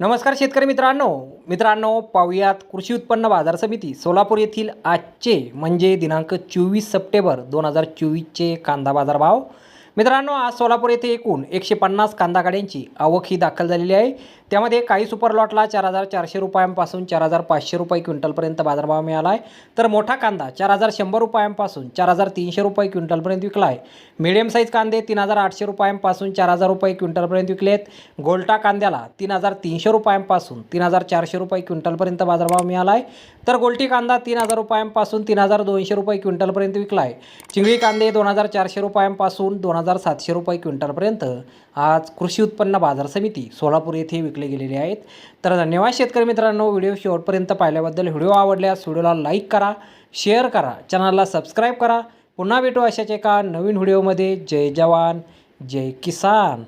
नमस्कार शेतकरी मित्रांनो. मित्रांनो पाहुयात कृषी उत्पन्न बाजार समिती सोलापूर येथील आजचे म्हणजे दिनांक चोवीस सप्टेंबर दोन हजार चोवीसचे कांदा बाजार भाव मित्रांनो आज सोलापूर येथे एकूण एकशे पन्नास कांदा गाड्यांची आवक ही दाखल झालेली आहे. त्यामध्ये काही सुपर लॉटला चार हजार चारशे रुपयांपासून चार हजार पाचशे रुपये क्विंटलपर्यंत बाजारभाव मिळाला आहे. तर मोठा कांदा चार हजार शंभर रुपयांपासून चार हजार तीनशे रुपये क्विंटलपर्यंत विकला आहे. मिडियम साईज कांदे तीन हजार आठशे रुपयांपासून चार हजार रुपये क्विंटलपर्यंत विकले आहेत. गोल्टा कांद्याला तीन हजार तीनशे रुपयांपासून तीन हजार चारशे रुपये क्विंटलपर्यंत बाजारभाव मिळाला आहे. तर गोल्टी कांदा तीन हजार रुपयांपासून तीन हजार दोनशे रुपये क्विंटलपर्यंत विकला आहे. चिंगळी कांदे दोन हजार चारशे रुपयांपासून दोन हजार सातशे रुपये क्विंटलपर्यंत आज कृषी उत्पन्न बाजार समिती सोलापूर येथे विकले गेलेले आहेत. तर धन्यवाद शेतकरी मित्रांनो व्हिडिओ शेवटपर्यंत पाहिल्याबद्दल व्हिडिओ आवडल्यास व्हिडिओला लाईक करा शेअर करा चॅनलला सबस्क्राईब करा. पुन्हा भेटू अशाच एका नवीन व्हिडिओमध्ये. जय जवान जय किसान.